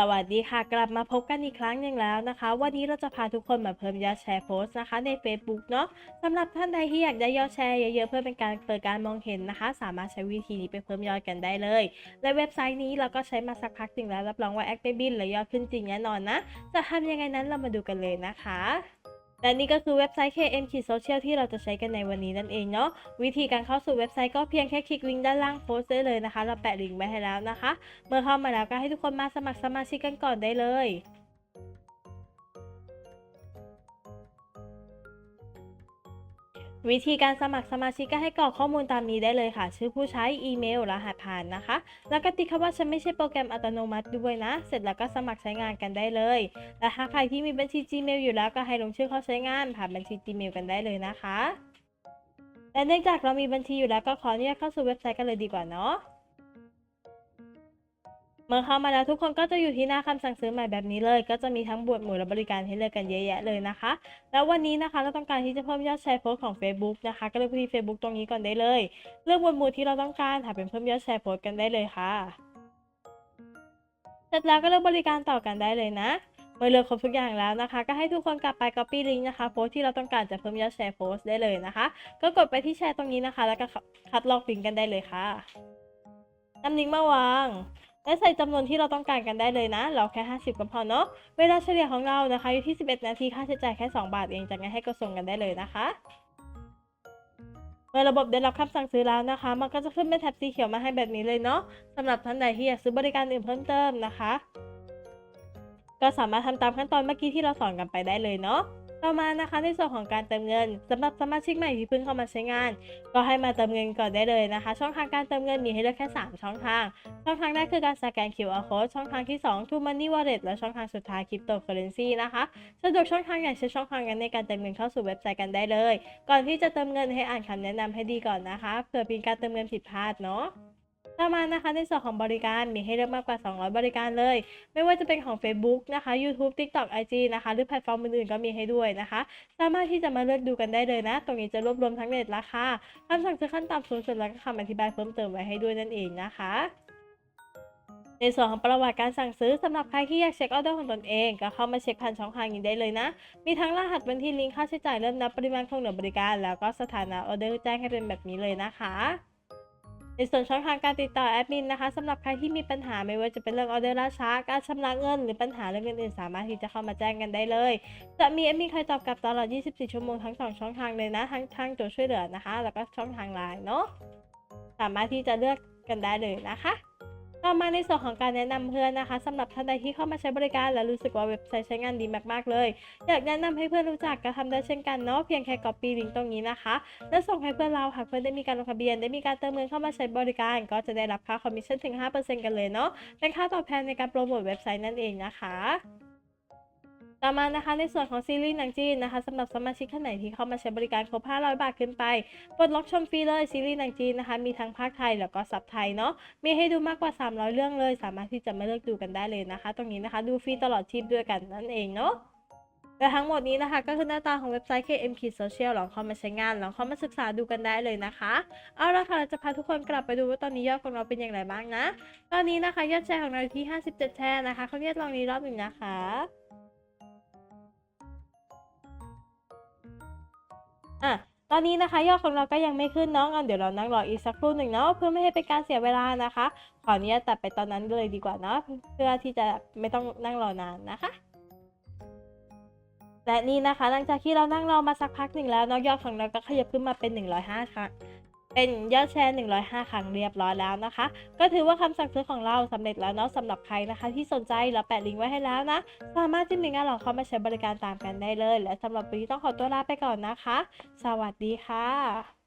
สวัสดีค่ะ กลับมาพบกันอีกครั้งหนึ่งแล้วนะคะ วันนี้เราจะพาทุกคนมาเพิ่มยอดแชร์โพสต์นะคะใน Facebook เนาะสำหรับท่านใดที่อยากได้ยอดแชร์เยอะๆเพื่อเป็นการเปิดการมองเห็นนะคะ สามารถใช้วิธีนี้ไปเพิ่มยอดกันได้เลย และเว็บไซต์นี้เราก็ใช้มาสักพักหนึ่งแล้วรับรองว่าแอคไม่บินและยอดขึ้นจริงแน่นอนนะจะทำยังไงนั้นเรามาดูกันเลยนะคะ และนี่ก็คือเว็บไซต์ KM Social ที่เราจะใช้กันในวันนี้นั่นเองเนาะวิธีการเข้าสู่เว็บไซต์ก็เพียงแค่คลิกลิงก์ด้านล่างโพสต์ได้เลยนะคะ เราแปะลิงก์ไว้ให้แล้วนะคะ เมื่อเข้ามาแล้วก็ให้ทุกคนมาสมัครสมาชิกกันก่อนได้เลย วิธีการสมัครสมาชิกก็ให้กรอกข้อมูลตามนี้ได้เลยค่ะ ชื่อผู้ใช้อีเมลรหัสผ่านนะคะ แล้วก็ติดคำว่าฉันไม่ใช่โปรแกรมอัตโนมัติด้วยนะ เสร็จแล้วก็สมัครใช้งานกันได้เลย และถ้าใครที่มีบัญชี Gmail อยู่แล้วก็ให้ลงชื่อเข้าใช้งาน ผ่านบัญชี Gmail กันได้เลยนะคะและเนื่องจากเรามีบัญชีอยู่แล้วก็ขออนุญาตเข้าสู่เว็บไซต์กันเลยดีกว่าเนาะ เมื่อเข้ามาแล้วทุกคนก็จะอยู่ที่หน้าคำสั่งซื้อใหม่แบบนี้เลย ก็จะมีทั้งบวดหมู่และบริการให้เลือกกันเยอะแยะเลยนะคะ แล้ววันนี้นะคะเราต้องการที่จะเพิ่มยอดแชร์โพสต์ของ Facebook นะคะ ก็เลือกที่ Facebook ตรงนี้ก่อนได้เลย เลือกบวดหมู่ที่เราต้องการหาเป็นเพิ่มยอดแชร์โพสต์กันได้เลยค่ะเสร็จแล้วก็เลือกบริการต่อกันได้เลยนะเมื่อเลือกครบทุกอย่างแล้วนะคะ ก็ให้ทุกคนกลับไป copy link นะคะโพสที่เราต้องการจะเพิ่มยอดแชร์โพสได้เลยนะคะ ก็กดไปที่แชร์ตรงนี้นะคะ แล้วก็คัดลอกลิงก์กันได้เลยค่ะนำลิงก์มาวาง และใส่จำนวนที่เราต้องการกันได้เลยนะ เราแค่ 50ก็พอเนาะ เวลาเฉลี่ยของเรานะคะอยู่ที่ 11 นาที ค่าใช้จ่ายแค่ 2 บาทเอง จากนั้นให้กดส่งกันได้เลยนะคะเมื่อระบบได้รับคำสั่งซื้อแล้วนะคะ มันก็จะขึ้นเป็นแท็บสีเขียวมาให้แบบนี้เลยเนาะสำหรับท่านใดที่อยากซื้อบริการอื่นเพิ่มเติมนะคะ ก็สามารถทำตามขั้นตอนเมื่อกี้ที่เราสอนกันไปได้เลยเนาะ ต่อมานะคะในส่วนของการเติมเงินสำหรับสมาชิกใหม่ที่เพิ่งเข้ามาใช้งาน ก็ให้มาเติมเงินก่อนได้เลยนะคะ ช่องทางการเติมเงินมีให้เลือกแค่ 3 ช่องทาง ช่องทางแรกคือการสแกน QR code ช่องทางที่ 2 True Money Wallet และช่องทางสุดท้าย Cryptocurrency นะคะสะดวกช่องทางไหนใช้ช่องทางนั้นในการเติมเงินเข้าสู่เว็บไซต์กันได้เลย ก่อนที่จะเติมเงินให้อ่านคำแนะนำให้ดีก่อนนะคะเผื่อเป็นการเติมเงินผิดพลาดเนาะ ต่อมานะคะในส่วนของบริการมีให้เลือกมากกว่า 200 บริการเลย ไม่ว่าจะเป็นของ Facebook นะคะ YouTube TikTok IG นะคะ หรือแพลตฟอร์มอื่นๆก็มีให้ด้วยนะคะ สามารถที่จะมาเลือกดูกันได้เลยนะ ตรงนี้จะรวบรวมทั้งเน็ตราคาคำสั่งซื้อขั้นต่ำสูงสุดแล้วก็คำอธิบายเพิ่มเติมไว้ให้ด้วยนั่นเองนะคะในส่วนของประวัติการสั่งซื้อสำหรับใครที่อยากเช็คออเดอร์ของตนเอง ก็เข้ามาเช็คผ่านช่องทางนี้ได้เลยนะ มีทั้งรหัสบัญชีลิงก์ค่าใช้จ่ายเริ่มนับปริมาณของเหนือบริการ แล้วก็สถานะออเดอร์แจ้งให้เป็นแบบนี้เลยนะคะ ในส่วนช่องทางการติดต่อแอดมินนะคะสำหรับใครที่มีปัญหาไม่ว่าจะเป็นเรื่องออเดอร์ล่าช้า การชำระเงิน หรือปัญหาเรื่องอื่นๆสามารถที่จะเข้ามาแจ้งกันได้เลย จะมีแอดมินคอยตอบกลับตลอด 24 ชั่วโมงทั้งสองช่องทางเลยนะ ทั้งทางตัวช่วยเหลือนะคะ แล้วก็ช่องทางไลน์เนาะสามารถที่จะเลือกกันได้เลยนะคะ ต่อมาในส่วนของการแนะนำเพื่อนนะคะสำหรับท่านใดที่เข้ามาใช้บริการและรู้สึกว่าเว็บไซต์ใช้งานดีมากๆเลย อยากแนะนำให้เพื่อนรู้จักก็ทำได้เช่นกันเนาะเพียงแค่ copy ลิงก์ตรงนี้นะคะ และส่งให้เพื่อนเราหากเพื่อนได้มีการลงทะเบียน ได้มีการเติมเงินเข้ามาใช้บริการ ก็จะได้รับค่าคอมมิชชั่นถึง 5%กันเลยเนาะเป็นค่าตอบแทนในการโปรโมทเว็บไซต์นั่นเองนะคะ ต่อมานะคะในส่วนของซีรีส์หนังจีนนะคะสำหรับสมาชิกท่านไหนที่เข้ามาใช้บริการครบ 500 บาทขึ้นไปปลดล็อกชมฟรีเลยซีรีส์หนังจีนนะคะมีทั้งภาคไทยแล้วก็ซับไทยเนาะมีให้ดูมากกว่า 300 เรื่องเลย สามารถที่จะมาเลือกดูกันได้เลยนะคะ ตรงนี้นะคะดูฟรีตลอดชีพด้วยกันนั่นเองเนาะและทั้งหมดนี้นะคะก็คือหน้าตาของเว็บไซต์ KM Kid Social ลองเข้ามาใช้งาน ลองเข้ามาศึกษาดูกันได้เลยนะคะ เอาละค่ะ เราจะพาทุกคนกลับไปดูว่าตอนนี้ยอดของเราเป็นอย่างไรบ้างนะ ตอนนี้นะคะยอดแชร์ของเราที่ 57 แชร์นะคะเขาเรียกลองนี้รอบหนึ่งนะคะ อะตอนนี้นะคะยอดของเราก็ยังไม่ขึ้นเนาะงั้นเดี๋ยวเรานั่งรออีกสักครู่หนึ่งเนาะเพื่อไม่ให้เป็นการเสียเวลานะคะ ขออนุญาตตัดไปตอนนั้นเลยดีกว่าเนาะเพื่อที่จะไม่ต้องนั่งรอนานนะคะ และนี่นะคะ หลังจากที่เรานั่งรอมาสักพักหนึ่งแล้วเนาะยอดของเราก็ขยับขึ้นมาเป็น 105ครั้ง เป็นยอดแชร์ 105 ครั้งเรียบร้อยแล้วนะคะ ก็ถือว่าคำสั่งซื้อของเราสำเร็จแล้วเนาะสำหรับใครนะคะ ที่สนใจเราแปะลิงก์ไว้ให้แล้วนะ สามารถจิ้มลิงก์อะลองเข้ามาใช้บริการตามกันได้เลย และสำหรับวันนี้ต้องขอตัวลาไปก่อนนะคะ สวัสดีค่ะ